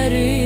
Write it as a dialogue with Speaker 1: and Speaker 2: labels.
Speaker 1: yeter